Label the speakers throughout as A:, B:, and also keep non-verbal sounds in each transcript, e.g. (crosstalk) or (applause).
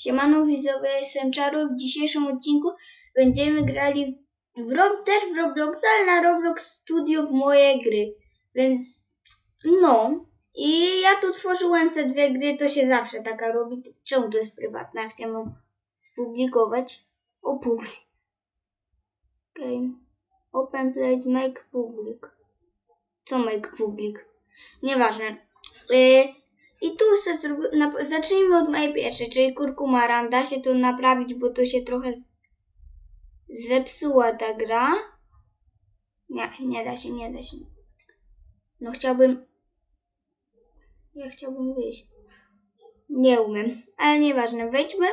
A: Siemano widzowie, jestem Czaro. W dzisiejszym odcinku będziemy grali w Rob, też w Roblox, ale na Roblox Studio w moje gry. Więc no. I ja tu tworzyłem te dwie gry, to się zawsze taka robi. Czemu to jest prywatne? Chciałem spublikować. Opublik. Game. Open place, make public. Co make public? Nieważne. Yy, I tu se zrobi- zacznijmy od mojej pierwszej, czyli kurkumaran. Da się to naprawić, bo to się trochę zepsuła ta gra. Nie, nie da się, nie da się. No chciałbym... Ja chciałbym wyjść. Nie umiem, ale nieważne. Wejdźmy.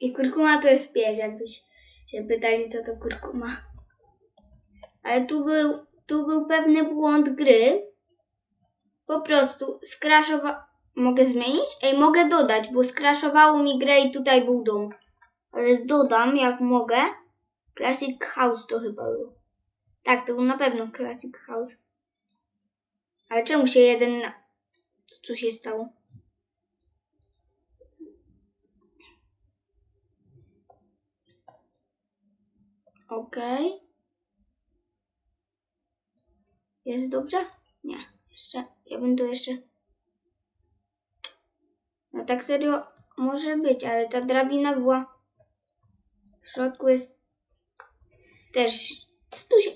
A: I kurkuma to jest pies, jakbyś się pytali, co to kurkuma. Ale tu był, tu był pewny błąd gry. Po prostu skraszowa... Mogę zmienić? Ej, mogę dodać, bo skraszowało mi grę i tutaj był dom. Ale dodam, jak mogę. Classic House to chyba był. Tak, to był na pewno Classic House. Ale czemu się jeden... Co tu się stało? Okej. Jest dobrze? Nie. Jeszcze. Ja bym to jeszcze. No tak serio może być, ale ta drabina była. W środku jest też. Co tu się.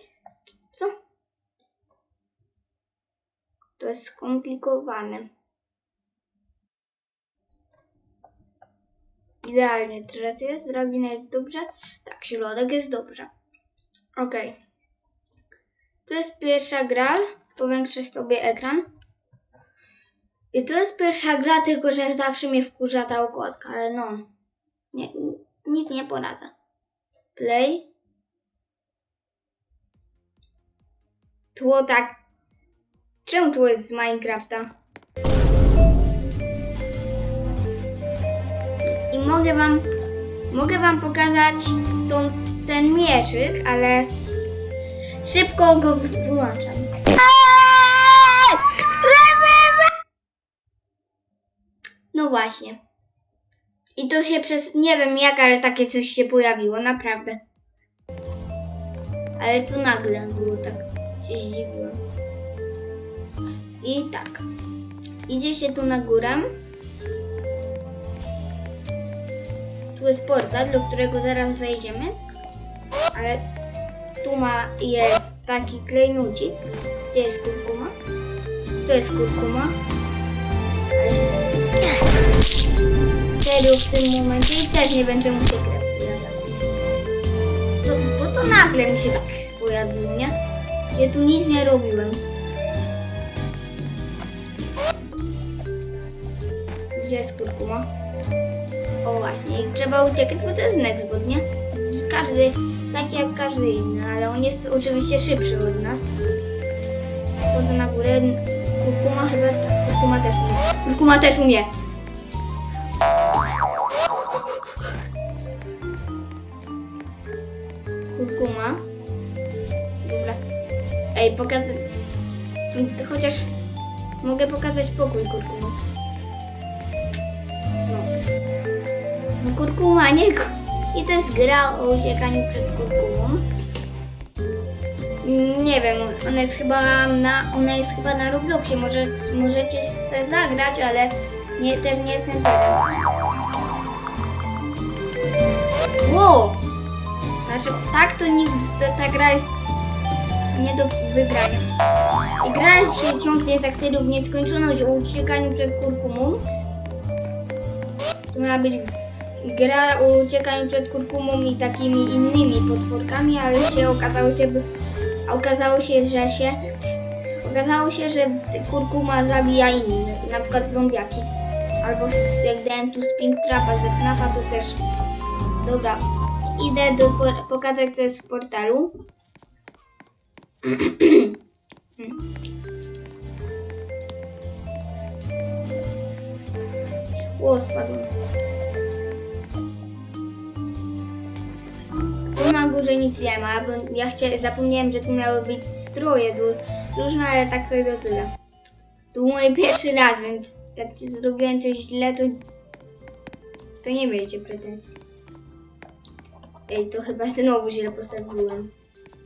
A: Co? To jest skomplikowane. Idealnie, teraz jest, drabina jest dobrze. Tak, środek jest dobrze. Okej. To jest pierwsza gra. Powiększę sobie ekran. I to jest pierwsza gra, tylko że zawsze mnie wkurza ta okładka, ale no. Nie, nic nie poradzę. Play. Tło tak. Czemu tło jest z Minecrafta? I mogę wam, mogę wam pokazać tą, ten mieczyk, ale szybko go wyłączam. No właśnie. I to się przez, nie wiem jak, ale takie coś się pojawiło, naprawdę. Ale tu nagle było tak, się zdziwiłem. I tak. Idzie się tu na górę. Tu jest portal, do którego zaraz wejdziemy. Ale tu ma jest taki klejnucik. Gdzie jest kurkuma? Tu jest kurkuma. Ale się Serio w tym momencie też nie będzie mu się krew bo to nagle mi się tak pojawiło, nie? Ja tu nic nie robiłem. Gdzie jest kurkuma? O właśnie, i trzeba uciekać, bo to jest Nextbot, nie? Każdy, taki jak każdy inny, ale on jest oczywiście szybszy od nas. Chodzę na górę. Kurkuma chyba, tak, kurkuma też umie. Kurkuma też umie. Kurkuma. Dobra. Ej, pokażę. Chociaż mogę pokazać pokój kurkumy. No. No kurkuma, nie ku- I to jest gra o uciekaniu przed kurkumą. Nie wiem, ona jest chyba na, ona jest chyba na Robloxie. Może, możecie sobie zagrać, ale nie, też nie jestem pewien. Wow! Znaczy, tak to nigdy, to, ta gra jest nie do wygrania. I gra się ciągnie tak serio w nieskończoność o uciekaniu przed kurkumą. To miała być gra o uciekaniu przed kurkumą i takimi innymi potworkami, ale się okazało się, okazało się, że się okazało się, że kurkuma zabija innych, na przykład zombiaki. Albo z- jak dałem tu Springtrapa ze FNAFa, to też Dobra, idę do pokazać co jest w portalu. (clears throat) O. Tu na górze nic nie ma, bo ja chcia- zapomniałem, że tu miały być stroje różne, ale tak sobie to tyle. Był mój pierwszy raz, więc jak zrobiłem coś źle, to, to nie miejcie pretensji. Ej, to chyba znowu źle postawiłem.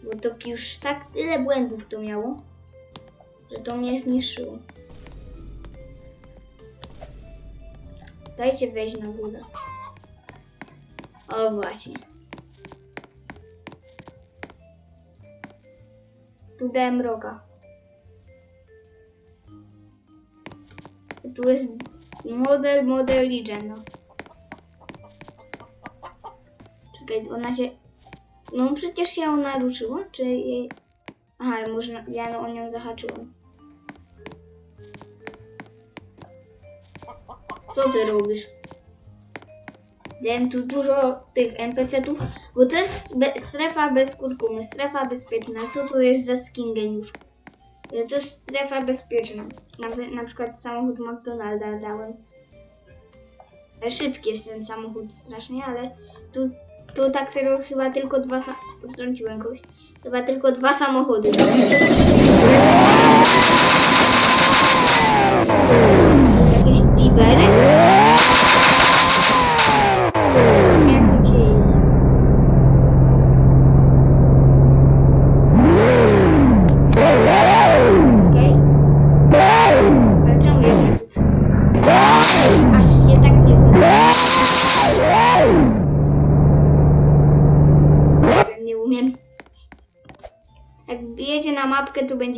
A: Bo to już tak tyle błędów to miało, że to mnie zniszczyło. Dajcie wejść na górę. O właśnie. Tu dałem roga. Tu jest model, model Legend. No. Czekaj, ona się... No przecież się ona ruszyła, czy jej... Aha, można... Ja no, o nią zahaczyłam. Co ty robisz? Wiem tu dużo tych NPC-ów, bo to jest be strefa bez kurkumy, strefa bezpieczna. Co to jest za skin geniusz? To jest strefa bezpieczna. Na, na przykład samochód McDonalda dałem. Szybki jest ten samochód strasznie, ale tu, tu tak serio chyba tylko dwa Potrąciłem kogoś. Chyba tylko dwa samochody. Jakieś dibery?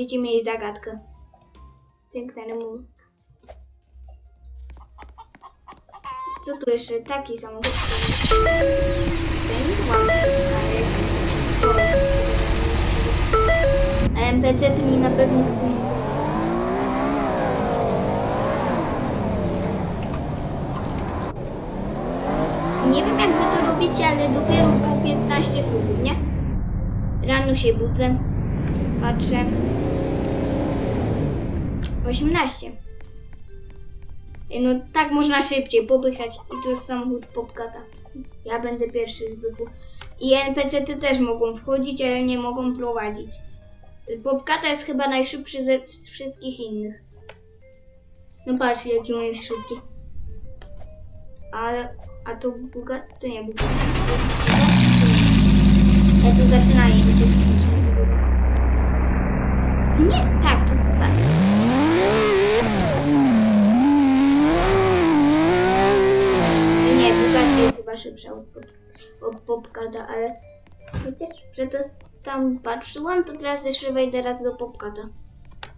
A: Będziecie mieli zagadkę. Piękne remove. Co tu jeszcze? Taki samochód. Ten już mam. Ale jest... A NPC mi na pewno w tym... Nie wiem jak wy to robicie, ale dopiero po 15 słów, nie? Rano się budzę. Patrzę. 18. Ej, No tak można szybciej popychać i tu jest samochód Popkata. Ja będę pierwszy zwykły. I NPC-ty też mogą wchodzić, ale nie mogą prowadzić. Popkata jest chyba najszybszy ze wszystkich innych. No patrz jaki on jest szybki. Ale, a to Buga, to nie Buga. Ja to zaczynają mi się. Nie, tak, to Buga. Nie, Bugatti jest chyba szybsza od, Popkata, ale chociaż to tam patrzyłam, to teraz jeszcze wejdę raz do Popkata.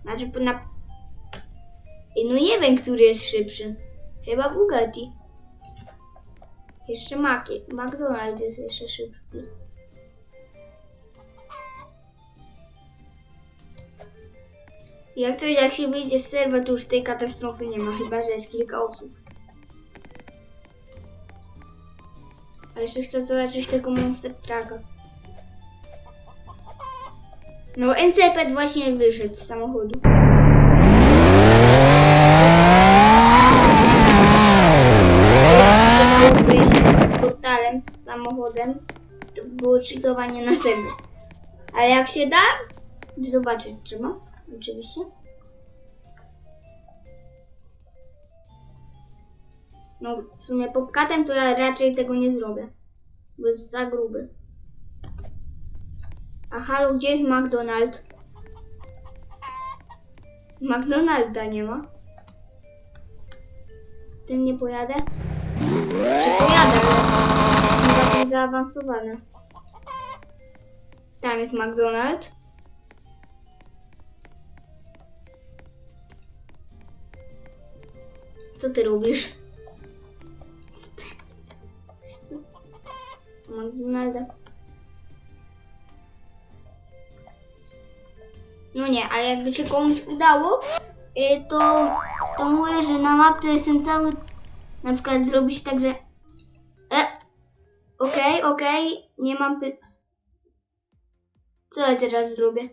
A: Znaczy na... Ej, no nie wiem, który jest szybszy. Chyba Bugatti. Jeszcze Mac, McDonald's jest jeszcze szybki. Jak coś, jak się wyjdzie z serwa, to już tej katastrofy nie ma, chyba że jest kilka osób. A jeszcze chcę zobaczyć tego Monster Trucka. No, NCPD właśnie wyszedł z samochodu. Trzeba wyjść portalem z samochodem. To było cheatowanie na serwer. Ale jak się da, zobaczyć trzeba. Oczywiście. No, w sumie popkatem to ja raczej tego nie zrobię. Bo jest za gruby. A halo, gdzie jest McDonald? McDonalda nie ma. Tym nie pojadę? Czy pojadę? Są bardziej zaawansowane. Tam jest McDonald. Co ty robisz? McDonalda. No nie, ale jakby się komuś udało, y, to, to mówię, że na mapce jestem cały, na przykład zrobić tak, że e, okej, okej, nie mam. Co ja teraz zrobię?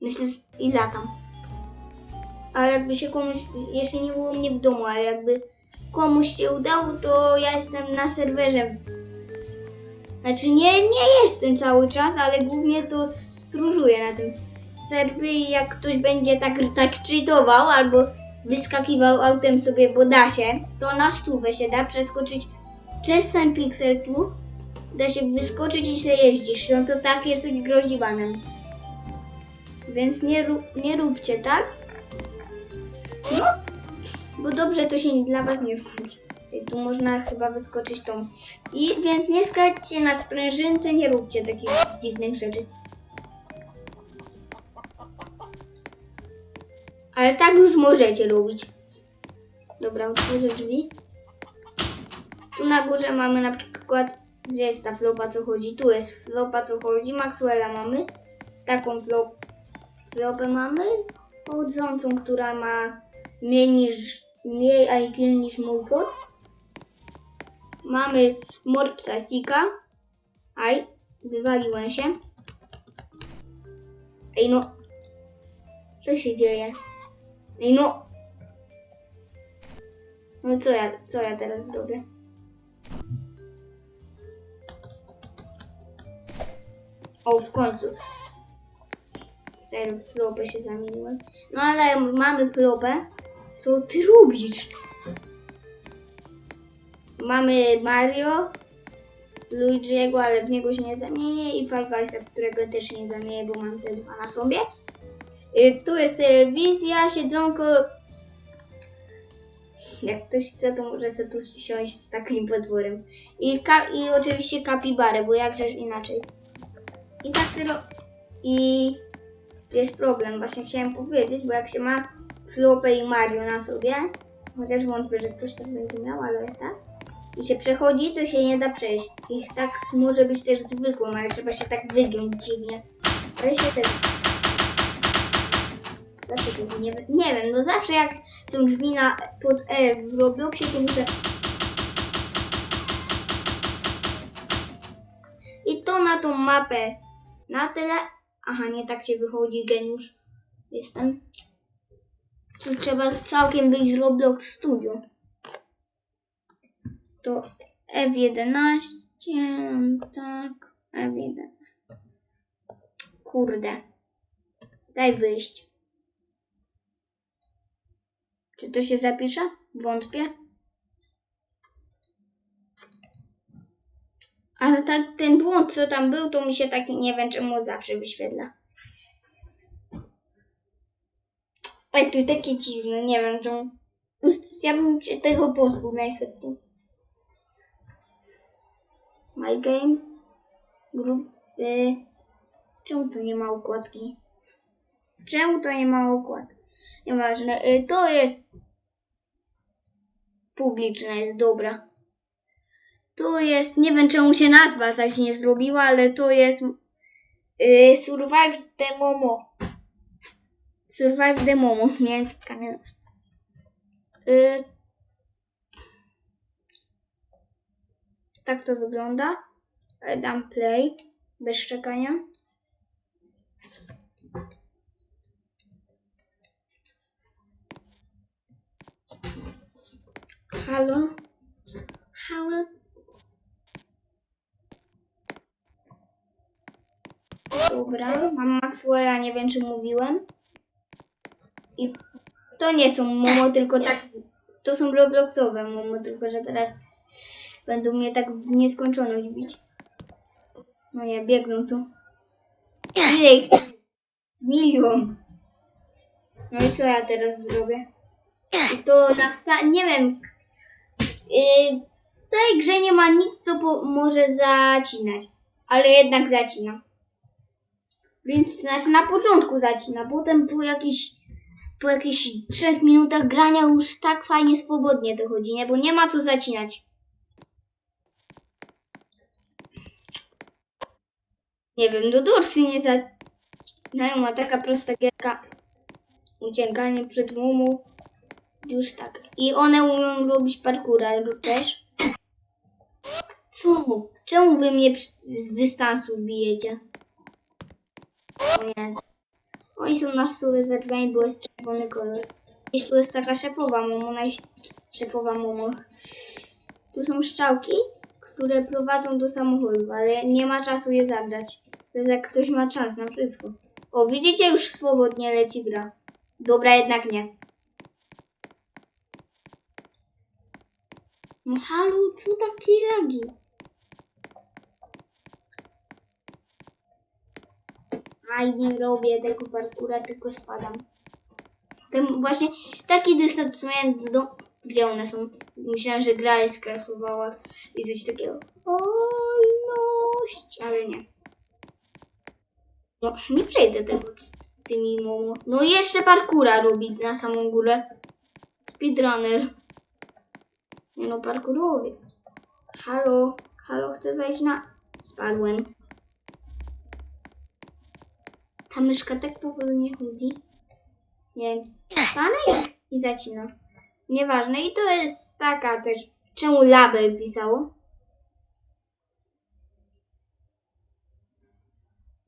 A: Myślę i latam. Ale jakby się komuś, jeszcze nie było mnie w domu, ale jakby komuś się udało, to ja jestem na serwerze Znaczy nie, nie jestem cały czas, ale głównie to stróżuję na tym serwie i jak ktoś będzie tak, tak cheatował albo wyskakiwał autem sobie, bo da się, to na stówę się da przeskoczyć przez ten pixel tu, da się wyskoczyć i się jeździsz, no to takie coś grozi banem. Więc nie, nie róbcie, tak? No, bo dobrze to się dla was nie skończy. Tu można chyba wyskoczyć tą. I więc nie skaczcie na sprężynce, nie róbcie takich dziwnych rzeczy. Ale tak już możecie lubić. Dobra, otworzę drzwi. Tu na górze mamy na przykład, gdzie jest ta flopa, co chodzi? Tu jest flopa, co chodzi. Maxwella mamy. Taką flop, flopę mamy. Chodzącą, która ma mniej niż, mniej IQ niż mój. Mamy Morpsa Sika. Aj, wywaliłem się. Ej no. Co się dzieje? Ej no. No co ja, co ja teraz zrobię? O, w końcu. Serio, flopę się zamieniłem. No ale mamy flopę. Co ty robisz? Mamy Mario, Luigi'ego, ale w niego się nie zamienię i Fall którego też nie zamienię, bo mam te dwa na sobie. Y, Tu jest telewizja, siedzonko. Jak ktoś chce, to może sobie tu siąść z takim potworem. I, ka- I oczywiście kapibarę, bo jakżeż inaczej. I tak tylko... I jest problem, właśnie chciałem powiedzieć, bo jak się ma Flopę i Mario na sobie, chociaż wątpię, że ktoś tak będzie miał, ale tak, i się przechodzi, to się nie da przejść. I tak może być też zwykłą, ale trzeba się tak wygiąć dziwnie. Ale się też... Zawsze nie, nie wiem, no zawsze jak są drzwi na, pod E w Robloxie, to muszę... I to na tą mapę. Na tyle... Aha, nie tak się wychodzi, geniusz. Jestem. Tu trzeba całkiem wyjść z Roblox Studio. To F11, tak, F1. Kurde. Daj wyjść. Czy to się zapisze? Wątpię. Ale tak, ten błąd, co tam był, to mi się tak nie wiem czemu zawsze wyświetla. Ej, to takie dziwne, nie wiem czemu. Ja bym się tego pozbył najchętniej. My Games. Grupy. Czemu to nie ma układki? Czemu to nie ma układki? Nieważne. Y, To jest publiczne, jest dobra. Tu jest, nie wiem czemu się nazwa zaś nie zrobiła, ale to jest y, Survive the Momo. Survive the Momo, więc kamień. Y, tak to wygląda. E, Dam play bez szczekania. Halo? Halo? Dobra, mam Maxwella, nie wiem czy mówiłem. I to nie są Momo, tylko tak. To są Robloxowe Momo, tylko że teraz będą mnie tak w nieskończoność bić. No nie, biegną tu. Ile ich? Milion. No i co ja teraz zrobię? I to na nie wiem. Yy, w tej grze nie ma nic, co może zacinać. Ale jednak zacina. Więc znaczy na początku zacina, potem po jakichś po jakichś trzech minutach grania już tak fajnie swobodnie to chodzi, nie? Bo nie ma co zacinać. Nie wiem, do dorsy nie zacinają, a taka prosta gierka. Uciekanie przed mumu. Już tak. I one umieją robić parkour, albo też. Co? Czemu wy mnie z dystansu bijecie? Nie. Oni są na za drzwiami, bo jest czerwony kolor. Gdzieś tu jest taka szefowa momo, najszefowa momo. Tu są szczałki, które prowadzą do samochodów, ale nie ma czasu je zabrać. To jest jak ktoś ma czas na wszystko. O, widzicie, już swobodnie leci gra. Dobra, jednak nie. No halo, co takie lagi? Aj, nie robię tego parkura, tylko spadam. Ten właśnie taki dystans miałem do... Gdzie one są? Myślałem, że gra jest skraszowała i coś takiego. Wolność, ale nie. No, nie przejdę tego z tymi momo. No jeszcze parkura robi na samą górę. Speedrunner. Nie no, parkurowiec. Halo, halo, chcę wejść na... Spadłem. Ta myszka tak powolnie chodzi. Nie. Stanę i zacina. Nieważne. I to jest taka też... Czemu label pisało?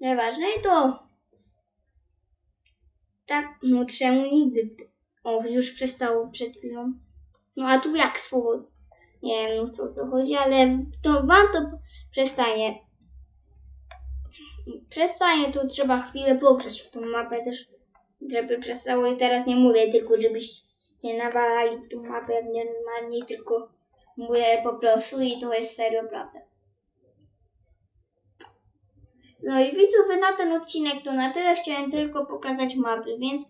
A: Nieważne i to... Tak, no czemu nigdy... O, już przestało przed chwilą. No a tu jak swobodnie? Nie wiem, no co, co chodzi, ale to wam to przestanie. Przestanie, to trzeba chwilę pograć w tą mapę też, żeby przestało i teraz nie mówię tylko, żebyście nawalali w tą mapę normalnie, tylko mówię po prostu i to jest serio prawda. No i widzowie, na ten odcinek to na tyle. Chciałem tylko pokazać mapy, więc